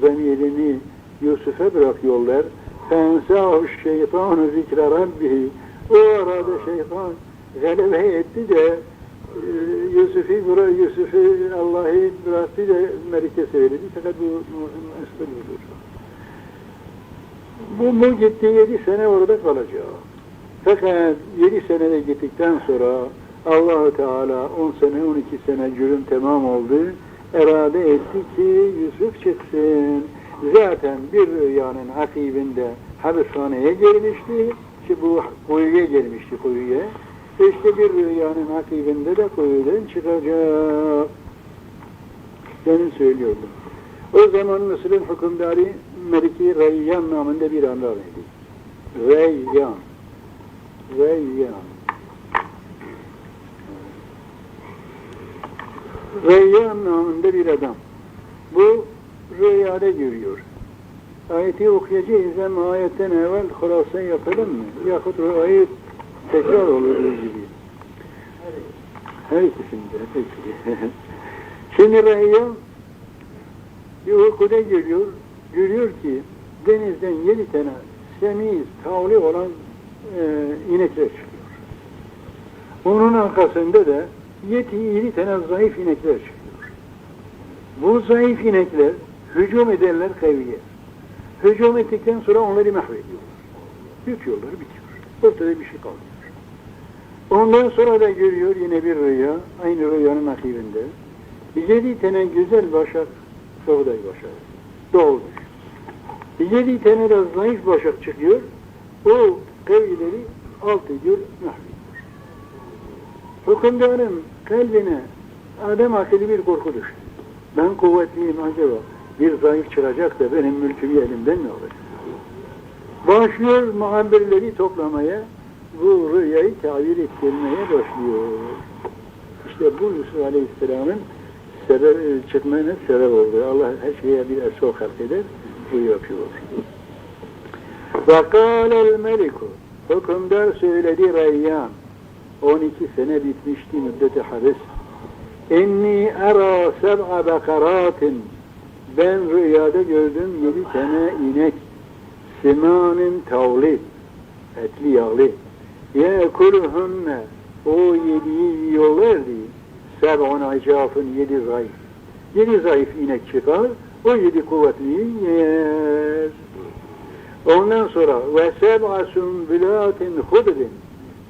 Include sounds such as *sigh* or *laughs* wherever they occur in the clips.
zemirini Yusuf'e bırak yollar. Fensahu şeytanu zikre rabbihi. O arada şeytan galebe etti de e, Yusuf'u bırak, Yusuf'u Allah'ı bıraktı da Melik'e söyledi. Fakat bu mesele budur. Bu, bu gitti yedi sene orada kalacak. Fakat yedi senede gittikten sonra Allahu Teala on sene, on iki sene cürüm tamam oldu. Erade etti ki Yusuf çıksın. Zaten bir rüyanın akibinde hapishaneye girmişti. Ki bu kuyuya girmişti kuyuya. İşte bir rüyanın akibinde de kuyudan çıkacak. Senin söylüyordum. O zaman Mısır'ın hükümdarı Meliki Reyyan namında bir adam idi. Reyyan. Reyyan. Reyyan namında bir adam. Bu rüyada görüyor. Ayeti okuyacağız ama ayetten evvel hurasa yapalım mı? Yahut ayet tekrar olur gibi. Her ikisinde. *laughs* Şimdi Reyyan bir uykuda görüyor, görüyor ki denizden yedi tane semiz, tavli olan e, inekler çıkıyor. Onun arkasında da yedi, yedi tane zayıf inekler çıkıyor. Bu zayıf inekler hücum ederler kavye. Hücum ettikten sonra onları mahvediyorlar. Yutuyorlar, bitiyor. Ortada bir şey kalmıyor. Ondan sonra da görüyor yine bir rüya, aynı rüyanın akibinde. Yedi tane güzel başak, Sağday başak, doğmuş. Yedi tane de zayıf başak çıkıyor, o kavyeleri alt ediyor, mahvediyor. Hükümdarın kalbine Adem akıllı bir korku düştü. Ben kuvvetliyim acaba bir zayıf çıkacak da benim mülkümü elimden mi alacak? Başlıyor muhabirleri toplamaya, bu rüyayı tabir ettirmeye başlıyor. İşte bu Yusuf Aleyhisselam'ın sebep, çıkmanın sebep oldu. Allah her şeye bir esok halk eder, bu yapıyor. وَقَالَ الْمَلِكُ Hükümdar söyledi Reyyan. 12 sene bitmişti müddeti habis. İnni ara seb'a bekaratin. Ben rüyada gördüm yedi tane inek. Simanin tavli etli yağlı. Yekulhunne o yediği yiyorlardı seb'un acafın yedi zayıf. Yedi zayıf inek çıkar o yedi kuvvetliyi yer. Ondan sonra ve seb'a sümbülatin hudrin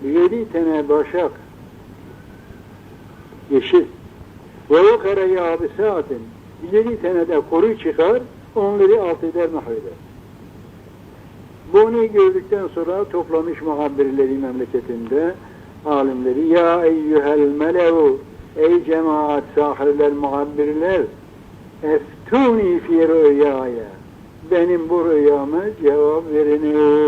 yedi tane başak yeşil ve ukara yabisatin yedi tane de koru çıkar, onları alt eder mahveder. Bunu gördükten sonra toplamış muhabirleri memleketinde, alimleri, ya eyyühel melevu, ey cemaat sahirler, muhabirler, eftuni fi rüyaya, benim bu rüyama cevap veriniz.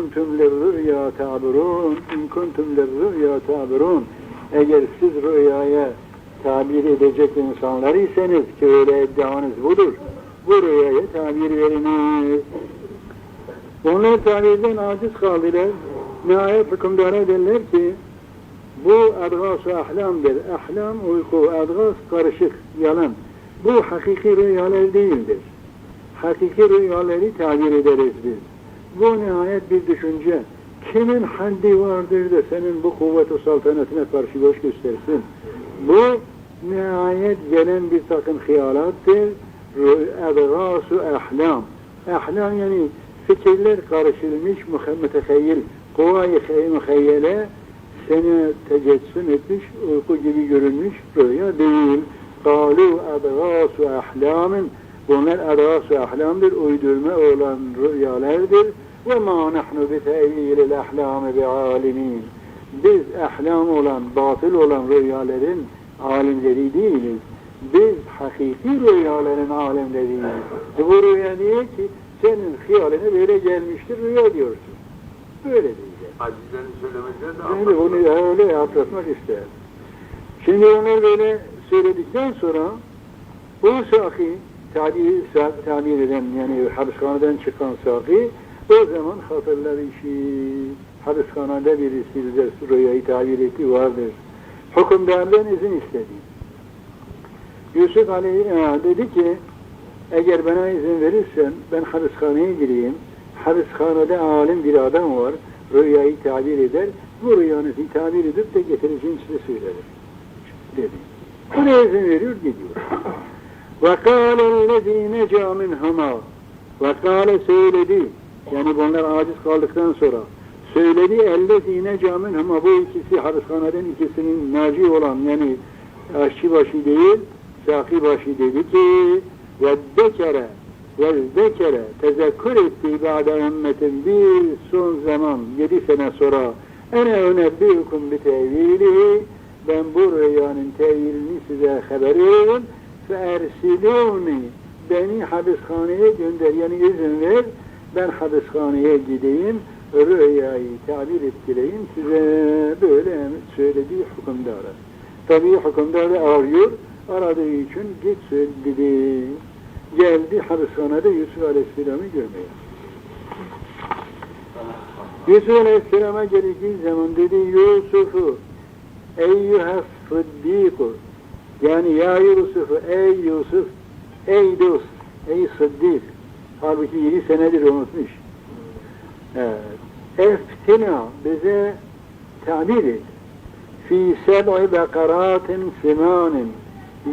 Kuntum lirrüya tabirun, in kuntum lirrüya tabirun. Eğer siz rüyaya tabir edecek insanlar iseniz ki öyle iddianız budur. Bu rüyaya tabir veriniz. Onlar tabirden aciz kaldılar. Nihayet hükümdara derler ki bu adgas-ı ahlamdır. Ahlam uyku, adgas karışık, yalan. Bu hakiki rüyalar değildir. Hakiki rüyaları tabir ederiz biz. Bu nihayet bir düşünce. Kimin haddi vardır da senin bu kuvvet-i saltanatine karşı boş göstersin? Bu nihayet gelen bir takım hayalattır. Edgâsu ahlam. Ahlam yani fikirler karışılmış mütehayyil, kuvayı mühayyele seni tecessüm etmiş, uyku gibi görünmüş rüya değil. Kalu edgâsu ahlamın. Bunlar edgâsu ahlamdır, uydurma olan rüyalardır. Ve ma nahnu bi te'yilil ahlâmi bi alimin. Biz ahlam olan, batıl olan rüyaların alimleri değiliz. Biz hakiki rüyaların alimleriyiz. E bu rüya niye ki? Senin hayaline böyle gelmiştir, rüya diyorsun. Böyle diyeceğiz. Acizlerini söylemekler de Yani bunu öyle hatırlatmak ister. Şimdi onlar böyle söyledikten sonra bu saki tabir, tabir eden yani hapishaneden çıkan saki o zaman hatırlar işi hapishanede birisi bize rüyayı tabir etti vardır. Hükümdardan izin istedi. Yusuf Aleyhisselam dedi ki eğer bana izin verirsen ben hapishaneye gireyim. Hapishanede alim bir adam var. Rüyayı tabir eder. Bu rüyanı tabir edip de getireceğim size söylerim. Dedi. Buna izin veriyor gidiyor. وَقَالَ الَّذ۪ي نَجَى مِنْهُمَا وَقَالَ söyledi. Yani bunlar aciz kaldıktan sonra söyledi اَلَّذ۪ي نَجَى مِنْهُمَا Bu ikisi hapishaneden ikisinin naci olan yani aşçı başı değil saki başı dedi ki وَالذَّكَرَ وَالذَّكَرَ tezekkür etti ba'de ümmetin bir son zaman yedi sene sonra ene önebbiukum bi tevilihi ben bu rüyanın tevilini size haber veririm فَاَرْسِلُونِ Beni hapishaneye gönder. Yani izin ver. Ben hapishaneye gideyim. Rüyayı tabir ettireyim. Size böyle söylediği hükümdarı. Tabii hükümdar da arıyor. Aradığı için git söyle dedi. Geldi hapishanede Yusuf Aleyhisselam'ı görmeye. Yusuf Aleyhisselam'a geldiği zaman dedi Yusuf'u eyyühes sıddîku yani ya Yusuf, ey Yusuf, ey dost, ey Sıddık. Halbuki yedi senedir unutmuş. Eftina bize tabir et. Fi seb'i bekaratin simanin.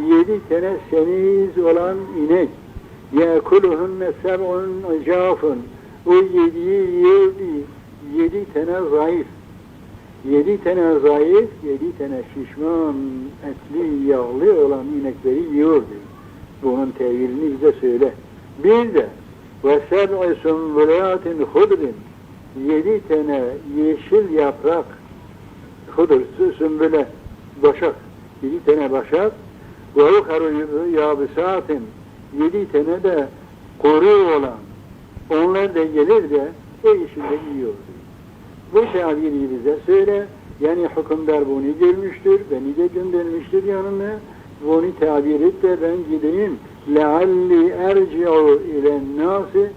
Yedi tane seniz olan inek. Yekuluhunne seb'un icafun. O yediği yerdi. Yedi tane zayıf. Yedi tane zayıf, yedi tane şişman, etli, yağlı olan inekleri yiyordu. Bunun tevilini bize söyle. Bir de seb'i sümbülatin hudrin yedi tane yeşil yaprak hudur, sümbüle, başak. Yedi tane başak yukarı yabisatin yedi tane de kuru olan onlar da gelir de o işinde yiyordu. Bu tabiri bize söyle. Yani hükümdar bunu görmüştür, beni de göndermiştir yanına. Bunu tabir et de ben gideyim. لَعَلِّ اَرْجِعُ اِلَى النَّاسِ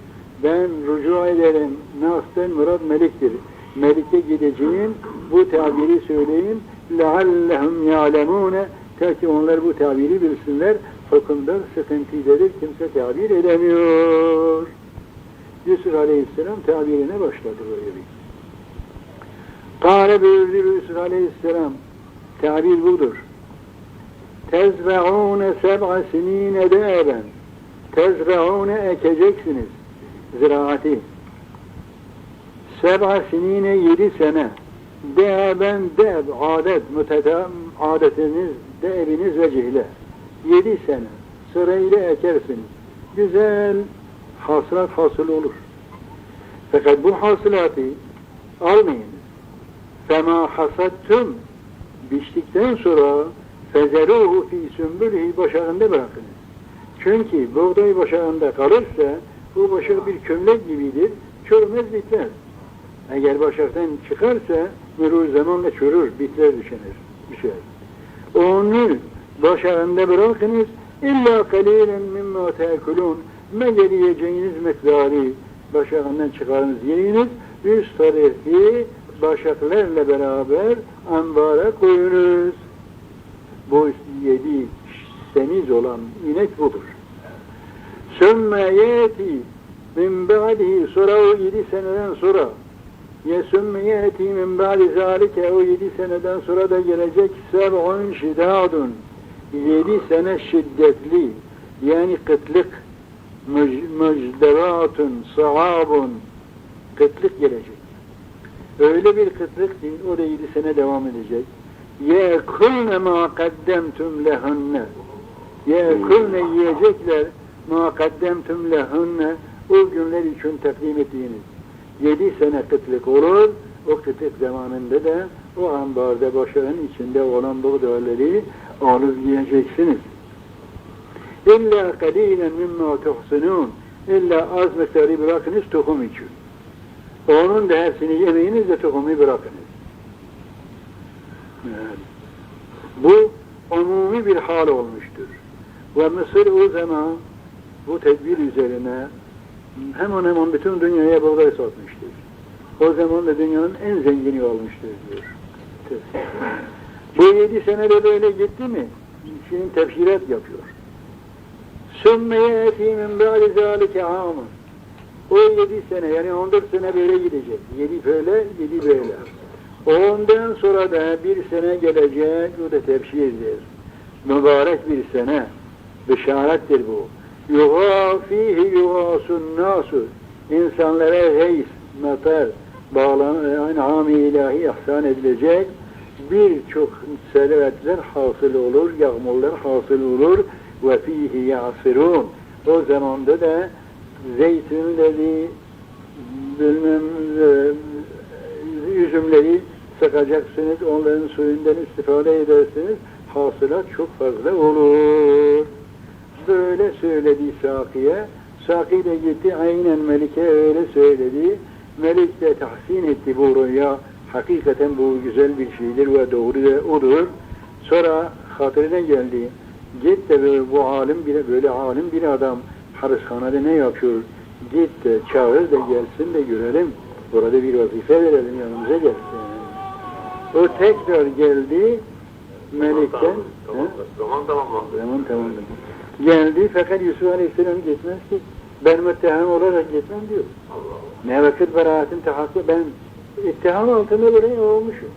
Ben rücu ederim. Nas'tan murad meliktir. Melike gideceğim, bu tabiri söyleyeyim. لَعَلَّهُمْ يَعْلَمُونَ Ta ki onlar bu tabiri bilsinler. Hükümdar sıkıntıdadır, kimse tabir edemiyor. Yusuf Aleyhisselam tabirine başladı böyle bir. Kâle buyurdu Yusuf Aleyhisselam, tabir budur. Tezve'ûne seb'a sinîne dâben. Tezve'ûne ekeceksiniz. Ziraati. Seb'a sinîne yedi sene. Dâben dâb, adet, mütetem, adetiniz, dâbiniz ve cihle. Yedi sene. Sırayla ekersiniz. Güzel hasılat hasıl olur. Fakat bu hasılatı almayın. فَمَا حَسَدْتُمْ biçtikten sonra فَزَرُوهُ ف۪ي sümbülühü başağında bırakınız. Çünkü buğday başağında kalırsa bu başak bir kömlek gibidir. Çürümez bitmez. Eğer başaktan çıkarsa mürur zamanla çürür, bitler düşenir. Düşer. Onu başağında bırakınız illa kalilen mimma tekulun meğer yiyeceğiniz miktarı başağından çıkarınız yiyiniz üst tarifi başaklarla beraber ambara koyunuz. Bu yedi seniz olan inek budur. Sümme yeti min ba'dihi sonra o yedi seneden sonra ye sümme yeti min ba'di zalike o yedi seneden sonra da gelecek seb'un şidadun yedi sene şiddetli yani kıtlık müjdevatun sahabun kıtlık gelecek. Öyle bir kıtlık ki o da yedi sene devam edecek. يَاكُلْنَ مَا قَدَّمْتُمْ لَهُنَّ يَاكُلْنَ yiyecekler مَا قَدَّمْتُمْ لَهُنَّ o günler için takdim ettiğiniz. Yedi sene kıtlık olur, o kıtlık zamanında da o ambarda başarın içinde olan buğdayları alıp yiyeceksiniz. İlla kalilen mimma tuhsunun illa az miktarı bırakınız tohum için. Onun da hepsini yemeyiniz de tohumu bırakınız. Evet. Bu umumi bir hal olmuştur. Ve Mısır o zaman bu tedbir üzerine hemen hemen bütün dünyaya buğday satmıştır. O zaman da dünyanın en zengini olmuştur diyor. Bu yedi senede böyle gitti mi? Şimdi tefsirat yapıyor. Sümme yeti min ba'di zâlike âmun. O yedi sene yani 14 sene böyle gidecek. Yedi böyle, yedi böyle. Ondan sonra da bir sene gelecek, o da tebşirdir. Mübarek bir sene. Bişarettir bu. Yuha fihi yuhasun nasu. İnsanlara reis, meter, bağlan, yani hami ilahi ihsan edilecek birçok servetler hasıl olur, yağmurlar hasıl olur ve fihi yasirun. O zamanda da zeytinleri, bilmem e, üzümleri sıkacaksınız, onların suyundan istifade edersiniz, hasılat çok fazla olur. Böyle söyledi Saki'ye. Saki de gitti, aynen Melik'e öyle söyledi. Melik de tahsin etti bu rüya. Hakikaten bu güzel bir şeydir ve doğru da odur. Sonra hatırına geldi. Git de böyle bu alim bir böyle alim bir adam harishanede ne yapıyor? Git de çağır da gelsin de görelim. Burada bir vazife verelim yanımıza gelsin. O tekrar geldi Melik'ten. Tamam, tamam, tamamlandı. Zaman tamamladı. Geldi fakat Yusuf Aleyhisselam gitmez ki ben mütteham olarak gitmem diyor. Allah Ne vakit beraatim tahakkuk ben ittiham altında böyle olmuşum.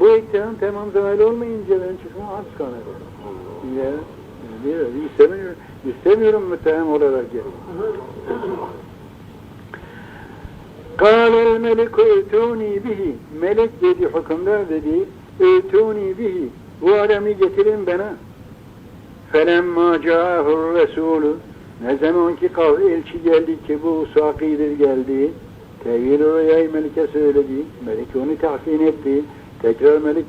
Bu ittiham tamam zamanı olmayınca ben çıkmam hapishanede. Ya istemiyorum, istemiyorum mütehim olarak gelin. Kâlel meleku ötûnî bihi. Melek dedi, hükümdar dedi, ötûnî bihi. Bu adamı getirin bana. Felemmâ câhur resûlü. Ne zaman ki elçi geldi ki bu sakidir geldi. Tevhid rüyayı melike söyledi. Melek onu tahsin etti. Tekrar melek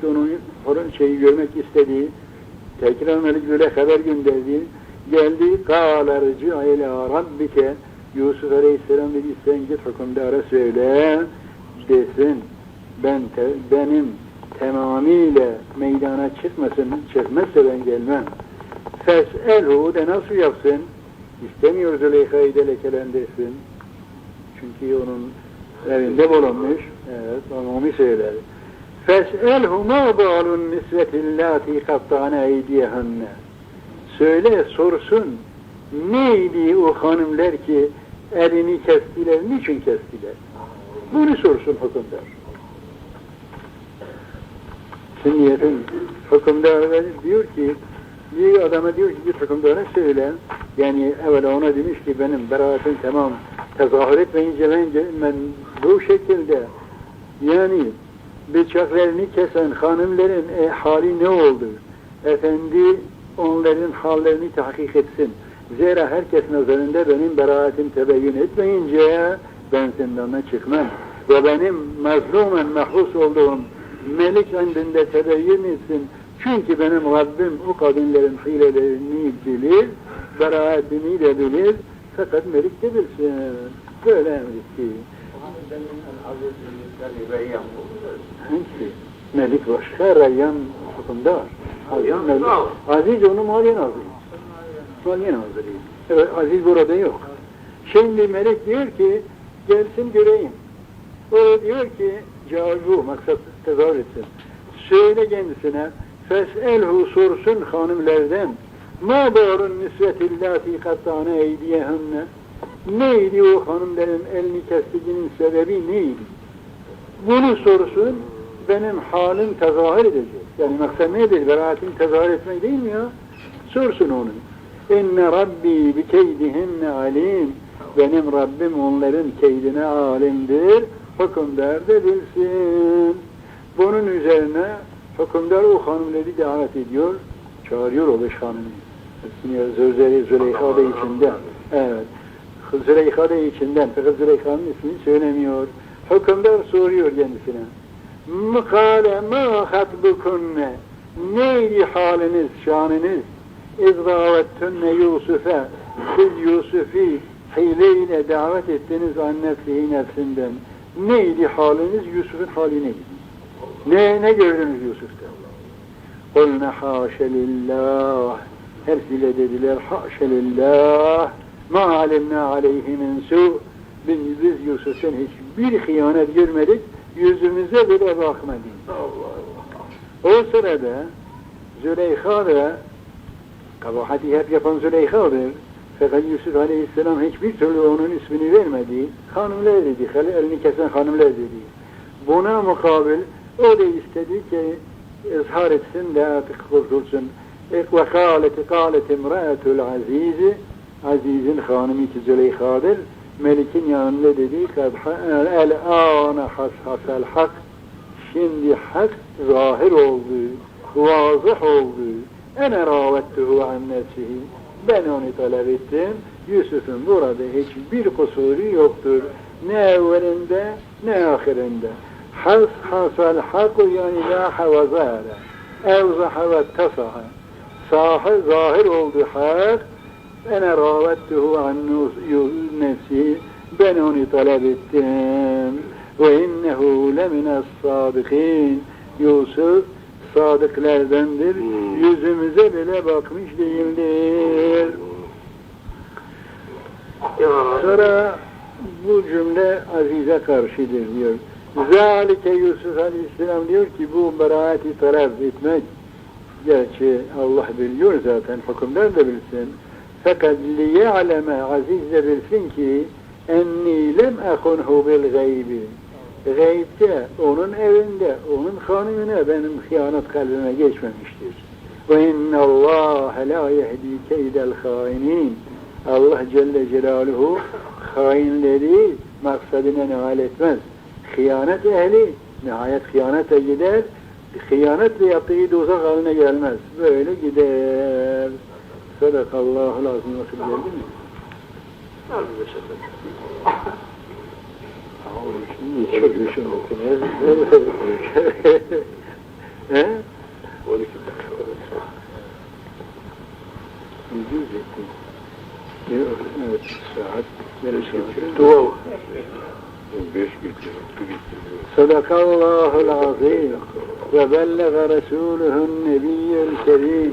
onun şeyi görmek istedi. Tekrar Melik böyle haber gönderdi. Geldi, kâle rıcı ile rabbike Yusuf Aleyhisselam dedi, sen git hükümdara söyle desin. Ben te, benim tamamıyla meydana çıkmasın, çıkmazsa ben gelmem. Fes'elhu de nasıl yapsın? İstemiyor Züleyha'yı de lekelendirsin. Çünkü onun evinde bulunmuş. Evet, onu söyledi. Fes'elhu ma ba'lun nisvetillati kattane eydiyehenne. Söyle, sorsun. Neydi o hanımlar ki elini kestiler, niçin kestiler? Bunu sorsun hükümdar. Şimdi efendim, hükümdar diyor ki, bir adama diyor ki git hükümdara söyle. Yani evvela ona demiş ki benim beraatim tamam tezahür etmeyince ben, ben bu şekilde yani bıçaklarını kesen hanımların e, hali ne oldu? Efendi onların hallerini tahkik etsin. Zira herkes nazarında benim beraatim tebeyyün etmeyince ben zindandan çıkmam. Ve benim mazlumen mahpus olduğum melik indinde tebeyyün etsin. Çünkü benim Rabbim o kadınların hilelerini bilir, beraatini de bilir. Fakat melik de bilsin. Böyle emretti. Hangisi? Melik başka, Reyyan. Aziz, Reyyan, Melik. bravo. Aziz onu maliye nazırı. Maliye nazırı. Evet, Aziz burada yok. Şimdi Melek diyor ki, gelsin göreyim. O diyor ki, cavu, maksat tezahür etsin. Söyle kendisine, fes'elhu sorsun hanımlerden, ma bağırın nisvetillâti kattâne eydiyehenne. Neydi o hanımların elini kestiğinin sebebi neydi? Bunu sorsun, benim halim tezahür edecek. Yani maksat nedir? Beraatim tezahür etmek değil mi ya? Sorsun onu. İnne Rabbi bi keydihinne alim. Benim Rabbim onların keydine alimdir. Hükümdar da bilsin. Bunun üzerine hükümdar o hanımları davet ediyor. Çağırıyor o beş hanımı. Zözleri Züleyha da içinde. Evet. Züleyha da içinden. Fakat Züleyha'nın ismini söylemiyor. Hükümdar soruyor kendisine. Mukale ma hatbukunne neydi haliniz, şanınız? İzravettünne Yusuf'e siz Yusuf'i hileyle davet ettiniz an nefsihi nefsinden. Neydi haliniz? Yusuf'un hali neydi? Ne, ne gördünüz Yusuf'ta? Kulne haşe lillah hepsiyle dediler haşe lillah ma alimna aleyhi min su biz, biz Yusuf'un hiçbir hıyanet görmedik yüzümüze bile bakmadı. O sırada Züleyha da kabahati hep yapan Züleyha'dır. Fakat Yusuf Aleyhisselam hiçbir türlü onun ismini vermedi. Hanımlar dedi, elini kesen hanımlar dedi. Buna mukabil o da istedi ki izhar etsin de artık kurtulsun. Kâleti kâleti imrâetul azizi Aziz'in hanımı ki Züleyha'dır. Melik'in yanında dedi kad el ana has hasel hak şimdi hak zahir oldu, vazıh oldu. Ene ravettuhu an. Ben onu talep ettim. Yusuf'un burada hiçbir kusuru yoktur. Ne evvelinde ne ahirinde. Has hasel haku yani la havazara. Evzaha ve tasaha. Sahı zahir oldu hak. Ene ravettuhu an nefsihi. Ben onu talep ettim. Ve innehu lemines sadikin. Yusuf sadıklardandır. Hmm. Yüzümüze bile bakmış değildir. Sonra bu cümle Aziz'e karşıdır diyor. Zalike Yusuf Aleyhisselam diyor ki bu beraati talep etmek gerçi Allah biliyor zaten hükümdar da bilsin. Fakat liya'leme Aziz de bilsin ki enni lem ekunhu bil gaybi. Gaybde, onun evinde, onun hanımına benim hıyanet kalbime geçmemiştir. Ve innallâhe la yehdi keydel hainin. Allah Celle Celaluhu hainleri maksadına nail etmez. Hıyanet ehli nihayet hıyanete gider. Hıyanetle yaptığı dozak haline gelmez. Böyle gider. Sadakallahu lazım nasıl geldi mi? Mı meşakkatı? Şimdi çok düşündük. He? 12 dakika. Yüz etti. Yok, Evet, saat. Dua. 5 geçiyor. Bir geçiyor. صدق الله العظيم وبلغ رسوله النبي الكريم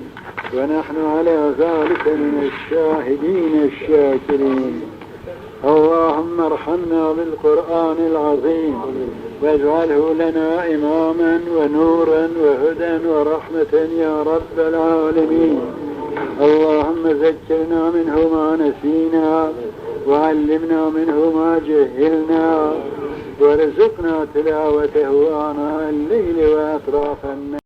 ونحن على ذلك من الشاهدين الشاكرين اللهم ارحمنا بالقرآن العظيم واجعله لنا إماما ونورا وهدى ورحمة يا رب العالمين اللهم ذكرنا منه ما نسينا وعلمنا منه ما جهلنا وارزقنا تلاوته آناء الليل وأطراف النهار.